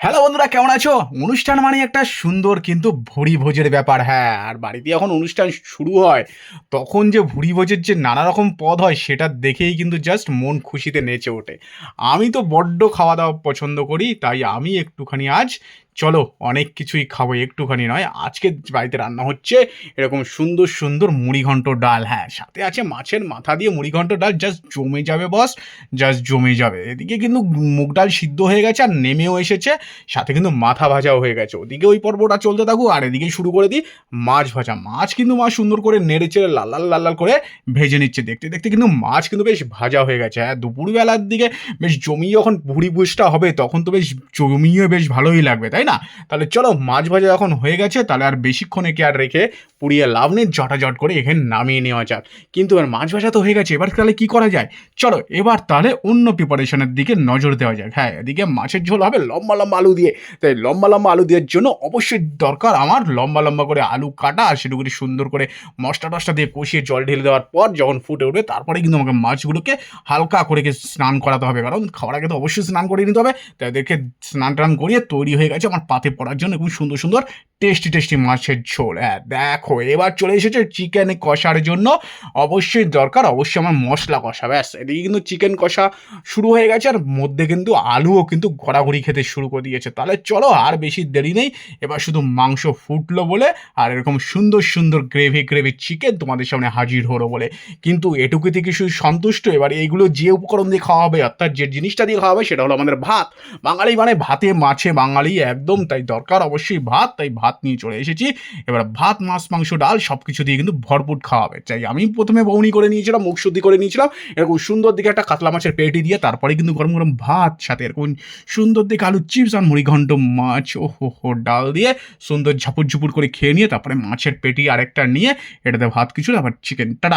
Hello বন্ধুরা, কেমন আছো? অনুষ্ঠান মানে একটা সুন্দর কিন্তু ভুড়ি ভোজের ব্যাপার হ্যাঁ। আর বাড়িতে যখন অনুষ্ঠান শুরু হয়, তখন যে ভুড়ি ভোজের যে নানা রকম পদ হয়, সেটা দেখেই কিন্তু জাস্ট মন খুশিতে নেচে ওঠে। আমি তো বড্ড খাওয়া দাওয়া পছন্দ করি, তাই আমি একটুখানি আজ চলো, অনেক কিছুই খাব, একটুখানি নয়। আজকে বাড়িতে রান্না হচ্ছে এরকম সুন্দর সুন্দর মুড়িঘণ্ট ডাল। হ্যাঁ সাথে আছে মাছের মাথা দিয়ে মুড়িঘণ্ট ডাল জাস্ট জমে যাবে বস জাস্ট জমে যাবে। এদিকে কিন্তু মুগ ডাল সিদ্ধ হয়ে গেছে আর নেমেও এসেছে, সাথে কিন্তু মাথা ভাজাও হয়ে গেছে। ওদিকে ওই পর্বটা চলতে থাকুক, আর এদিকে শুরু করে দিই মাছ ভাজা। মাছ কিন্তু মাছ সুন্দর করে নেড়ে চেড়ে লাল লাল লাল লাল করে ভেজে নিচ্ছে। দেখতে দেখতে কিন্তু মাছ কিন্তু বেশ ভাজা হয়ে গেছে। হ্যাঁ দুপুরবেলার দিকে বেশ জমিয়ে যখন ভুড়ি ভুজটা হবে, তখন তো বেশ জমিয়ে বেশ ভালোই লাগবে, তাই তাহলে চলো, মাছ ভাজা যখন হয়ে গেছে, তাহলে আর বেশিক্ষণ একে আর রেখে পুড়িয়ে লাভ নেই জটাজট করে এখানে নামিয়ে নেওয়া যাক। কিন্তু এবার মাছ ভাজা তো হয়ে গেছে, এবার তাহলে কি করা যায়? চলো, এবার তাহলে অন্য প্রিপারেশনের দিকে নজর দেওয়া যাক। হ্যাঁ এদিকে মাছের ঝোল হবে লম্বা লম্বা আলু দিয়ে। তাই লম্বা লম্বা আলু দেওয়ার জন্য অবশ্যই দরকার আমার লম্বা লম্বা করে আলু কাটা আর সেটুকুনি সুন্দর করে মশলা টসলা দিয়ে কষিয়ে জল ঢেলে দেওয়ার পর যখন ফুটে উঠবে, তারপরে কিন্তু আমাকে মাছগুলোকে হালকা করে স্নান করাতে হবে। কারণ খাওয়ার আগে তো অবশ্যই স্নান করিয়ে নিতে হবে। তাই স্নান টান করিয়ে তৈরি হয়ে গেছে আমার পাতে পড়ার জন্য খুব সুন্দর সুন্দর টেস্টি টেস্টি মাছের ঝোল। হ্যাঁ দেখো, এবার চলে এসেছে চিকেন কষার জন্য। অবশ্যই দরকার, অবশ্যই আমার মশলা কষা, ব্যাস। এদিকে কিন্তু চিকেন কষা শুরু হয়ে গেছে, আর মধ্যে কিন্তু আলুও কিন্তু ঘোরাঘুরি খেতে শুরু করে দিয়েছে। তাহলে চলো, আর বেশি দেরি নেই, এবার শুধু মাংস ফুটলো বলে, আর এরকম সুন্দর সুন্দর গ্রেভি গ্রেভি চিকেন তোমাদের সামনে হাজির হলো বলে। কিন্তু এটুকু থেকে শুধু সন্তুষ্ট, এবার এইগুলো যে উপকরণ দিয়ে খাওয়া হবে, অর্থাৎ যে জিনিসটা দিয়ে খাওয়া হবে, সেটা হলো আমাদের ভাত। বাঙালি মানে ভাতে, মাছে, বাঙালি একদম, তাই দরকার। অবশ্যই ভাত, তাই ভাত নিয়ে চলে এসেছি। এবার ভাত, মাছ, মাংস, ডাল সব কিছু দিয়ে কিন্তু ভরপুর খাওয়াবে। চাই আমি প্রথমে বৌনি করে নিয়েছিলাম, মুখ শুদ্ধি করে নিয়েছিলাম। এরকম সুন্দর দিকে একটা কাতলা মাছের পেটি দিয়ে তারপরে কিন্তু গরম গরম ভাত, সাথে এরকম সুন্দর দিকে আলু চিপস আর মুড়িঘণ্ট মাছ ও হো হো ডাল দিয়ে সুন্দর ঝাপুর ঝুপুর করে খেয়ে নিয়ে তারপরে মাছের পেটি আরেকটা নিয়ে, এটাতে ভাত কিছু আবার চিকেন টাটা!